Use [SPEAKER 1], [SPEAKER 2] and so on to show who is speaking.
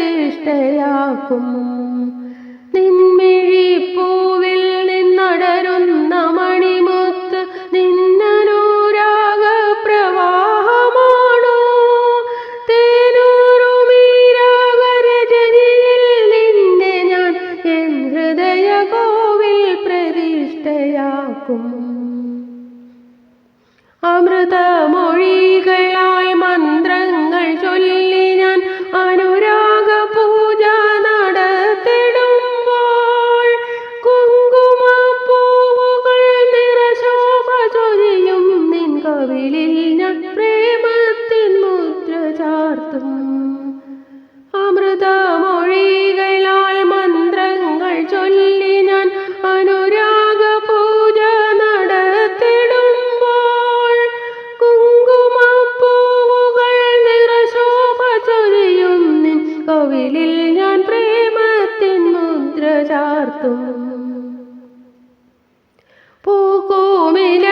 [SPEAKER 1] പ്രതിഷ്ഠയാക്കും നിൻമിഴിപ്പൂവിൽ നിന്നടരുന്ന മണിമുത്ത് നിന്നനൂരാഗ പ്രവാഹമാണോ തേനൂറുമീരാഗരജനിൽ നിന്നെ ഞാൻ എൻ ഹൃദയ കോവിൽ പ്രതിഷ്ഠയാക്കും അമൃതമൊഴികളാ പ്രേമത്തിൻ മുദ്ര ചാർത്തും. അമൃതമൊഴികളാൽ മന്ത്രങ്ങൾ ചൊല്ലി ഞാൻ അനുരാഗ പൂജ നടത്തിടുമ്പോൾ കുങ്കുമപ്പൂവുകൾ നിറശോഭ ചൊരിയും നിൻ കോവിലിൽ ഞാൻ പ്രേമത്തിൻ മുദ്ര ചാർത്തും. പൂക്കോമില